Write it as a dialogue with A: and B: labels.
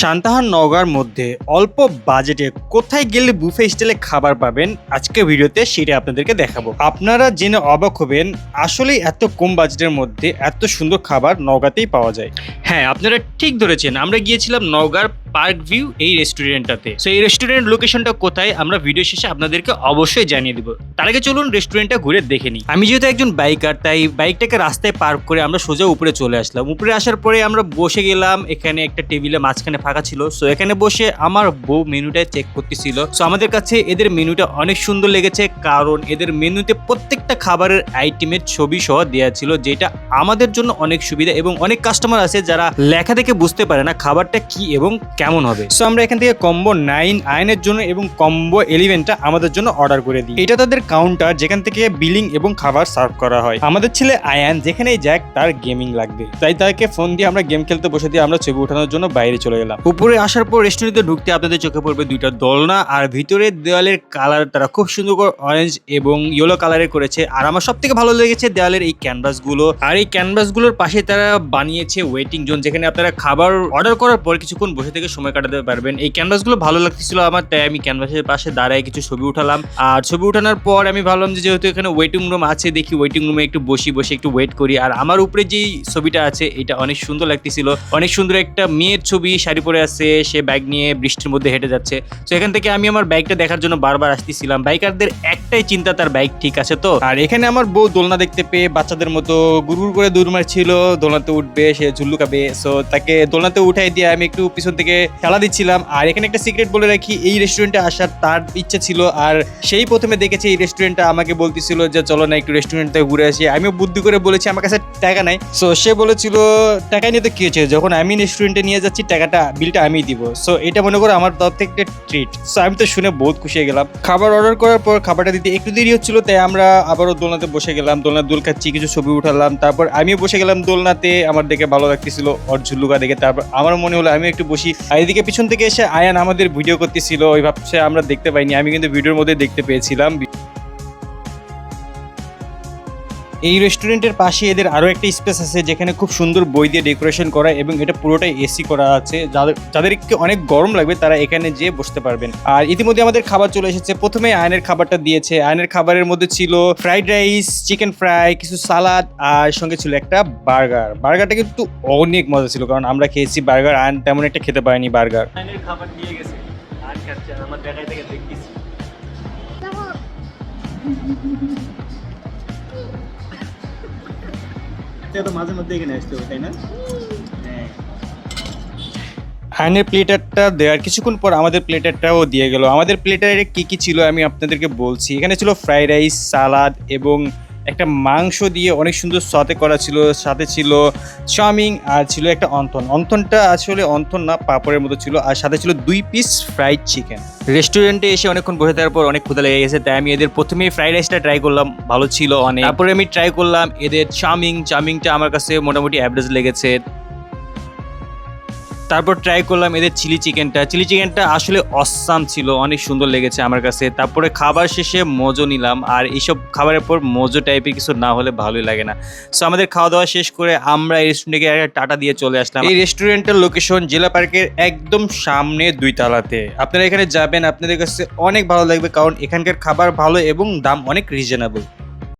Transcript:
A: সান্তাহার নগার মধ্যে অল্প বাজেটে কোথায় গেলে বুফে স্টাইলে খাবার পাবেন আজকে ভিডিওতে সেটা আপনাদেরকে দেখাবো। আপনারা জেনে অবাক হবেন আসলে এত কম বাজেটের মধ্যে এত সুন্দর খাবার নওগাঁতেই পাওয়া যায়। হ্যাঁ আপনারা ঠিক ধরেছেন। আমরা গিয়েছিলাম নওগাঁর পার্ক ভিউ এই রেস্টুরেন্টটাতে। সো এই রেস্টুরেন্ট লোকেশনটা কোথায় আমরা ভিডিও শেষে আপনাদেরকে অবশ্যই জানিয়ে দিব। তার আগে চলুন রেস্টুরেন্টটা ঘুরে দেখে নিই। আমি যেহেতু একজন বাইকার তাই বাইকটাকে রাস্তায় পার্ক করে আমরা সোজা উপরে চলে আসলাম। উপরে আসার পরে আমরা বসে গেলাম, এখানে একটা টেবিলে মাঝখানে ফাঁকা ছিল। সো এখানে বসে আমার বউ মেনুটা চেক করতেছিল। সো আমাদের কাছে এদের মেনুটা অনেক সুন্দর লেগেছে, কারণ এদের মেনুতে প্রত্যেকটা খাবারের আইটেমের ছবি সহ দেওয়া ছিল, যেটা আমাদের জন্য অনেক সুবিধা এবং অনেক কাস্টমার আছে যারা লেখা দেখে বুঝতে পারে না খাবারটা কি এবং কেমন হবে। সো আমরা এখান থেকে কম্বো নাইন আয়নের জন্য এবং কম্বো ইলেভেনটা আমাদের জন্য অর্ডার করে দিই। এটা তাদের কাউন্টার যেখান থেকে বিলিং এবং খাবার সার্ভ করা হয়। আমাদের ছেলে আয়ান যেখানেই যাক তার গেমিং লাগবে। তাই তাকে ফোন দিয়ে আমরা গেম খেলতে বসে দিয়ে আমরা ছবি ওঠানোর জন্য বাইরে চলে গেলাম। উপরে আসার পর রেস্টুরেন্টে ঢুকতে আপনাদের চোখে পড়বে দুইটা দোলনা, আর ভিতরের দেওয়ালের কালার তারা খুব সুন্দর করে অরেঞ্জ এবং ইয়েলো কালারের করেছে। আর আমার সব থেকে ভালো লেগেছে দেওয়ালের এই ক্যানভাসগুলো আর এই ক্যানভাসগুলোর পাশে তারা বানিয়েছে ওয়েটিং জোন যেখানে আপনারা খাবার অর্ডার করার পর কিছুক্ষণ বসে থেকে সময় কাটাতে পারবেন। এই ক্যানভাসগুলো ভালো লাগতেছিল আমার, তাই আমি ক্যানভাসের পাশে দাঁড়ায় কিছু ছবি উঠালাম। আর ছবি উঠানোর পর আমি ভাবলাম যে যেহেতু এখানে ওয়েটিং রুম আছে, দেখি ওয়েটিং রুমে একটু বসি, বসে একটু ওয়েট করি। আর আমার উপরে যেই ছবিটা আছে, এটা অনেক সুন্দর লাগতেছিল। অনেক সুন্দর একটা মেয়ের ছবি, শাড়ি পরে আছে, সে ব্যাগ নিয়ে বৃষ্টির মধ্যে হেঁটে যাচ্ছে। তো এখান থেকে আমি আমার বাইকটা দেখার জন্য বারবার আসতেছিলাম। বাইকারদের একটাই চিন্তা, তার বাইক ঠিক আছে তো? এখানে আমার বউ দোলনা দেখতে পেয়ে বাচ্চাদের মতো গুরগুর করে দৌড় মারছিল, দোলনাতে উঠবে, সে ঝুল্লু খাবে। সো তাকে দোলনাতে উঠাই দিয়ে আমি একটু পিছন থেকে খেলা দিচ্ছিলাম। আর এখানে একটা সিক্রেট বলে রাখি, এই রেস্টুরেন্টে আসার তার ইচ্ছা ছিল। আর সেই প্রথমে দেখেছে এই রেস্টুরেন্টটা আমাকে বলতেছিল যে, চলো না একটু রেস্টুরেন্ট থেকে ঘুরে আসি। আমিও বুদ্ধি করে বলেছি, আমার কাছে টাকা নাই। সো সে বলেছিল, টাকা নিয়ে তো কি হয়েছে যখন আমি রেস্টুরেন্টে নিয়ে যাচ্ছি, টাকাটা বিলটা আমি দিব। সো এটা মনে করো আমার তরফ থেকে ট্রিট সো আমি তো শুনে বহুত খুশি হয়ে গেলাম। খাবার অর্ডার করার পর খাবারটা দিতে একটু দেরি হচ্ছিল, তাই আমরা আবারও দোলনাতে বসে গেলাম দোলনা দোল খাচ্ছি কিছু ছবি উঠালাম, তারপর আমিও বসে গেলাম দোলনাতে, আমার দেখে ভালো লাগতেছিল ওর ঝুল্লুকা দেখে, তারপর আমার মনে হলো আমি একটু বসি। এদিকে পিছন থেকে এসে আয়ান আমাদের ভিডিও করতেছিল, ওই ভাবছে আমরা দেখতে পাইনি, আমি কিন্তু ভিডিওর মধ্যে দেখতে পেয়েছিলাম। এই রেস্টুরেন্টের পাশে এদের আরও একটা স্পেস আছে যেখানে খুব সুন্দর বই দিয়ে ডেকোরেশন করা এবং এটা পুরোটাই এসি করা আছে। যাদের যাদেরকে অনেক গরম লাগবে তারা এখানে যেয়ে বসতে পারবেন। আর ইতিমধ্যে আমাদের খাবার চলে এসেছে। প্রথমে আয়নের খাবারটা দিয়েছে। আয়নের খাবারের মধ্যে ছিল ফ্রাইড রাইস চিকেন ফ্রাই কিছু সালাদ আর সঙ্গে ছিল একটা বার্গার বার্গারটা কিন্তু অনেক মজা ছিল কারণ আমরা খেয়েছি বার্গার আয়ন তেমন একটা খেতে পারিনি বার্গার আয়নের খাবার দিয়ে গেছে। আর খাচ্ছে আমার দেখাই থেকে দেখতেছি। তো মাঝে মধ্যে এখানে আসতে হবে, তাই না? আয়নের প্লেটারটা দেওয়ার কিছুক্ষণ পর আমাদের প্লেটারটাও দিয়ে গেল। আমাদের প্লেটারে কি কি ছিল আমি আপনাদেরকে বলছি। এখানে ছিল ফ্রাইড রাইস, সালাদ এবং একটা মাংস দিয়ে অনেক সুন্দর সাথে করা ছিল সাথে ছিল চাউমিন আর ছিল একটা অন্থন অন্থনটা আসলে অন্থন না, পাপড়ের মতো ছিল। আর সাথে ছিল দুই পিস ফ্রাইড চিকেন রেস্টুরেন্টে এসে অনেকক্ষণ বসে থাকার পর অনেক ক্ষুদা লেগে গেছে, তাই আমি এদের প্রথমেই ফ্রাইড রাইসটা ট্রাই করলাম, ভালো ছিল অনেক। তারপরে আমি ট্রাই করলাম এদের চাউমিন। চাউমিনটা আমার কাছে মোটামুটি অ্যাভারেজ লেগেছে। তারপর ট্রাই করলাম এদের চিলি চিকেনটা চিলি চিকেনটা আসলে অসাম ছিল, অনেক সুন্দর লেগেছে আমার কাছে। তারপরে খাবার শেষে মজো নিলাম, আর এইসব খাবারের পর মজো টাইপের কিছু না হলে ভালোই লাগে না। সো আমাদের খাওয়া দাওয়া শেষ করে আমরা এই রেস্টুরেন্টে একটা টাটা দিয়ে চলে আসলাম। এই রেস্টুরেন্টের লোকেশন জেলা পার্কের একদম সামনে দুই তালাতে আপনারা এখানে যাবেন, আপনাদের কাছে অনেক ভালো লাগবে, কারণ এখানকার খাবার ভালো এবং দাম অনেক রিজনেবল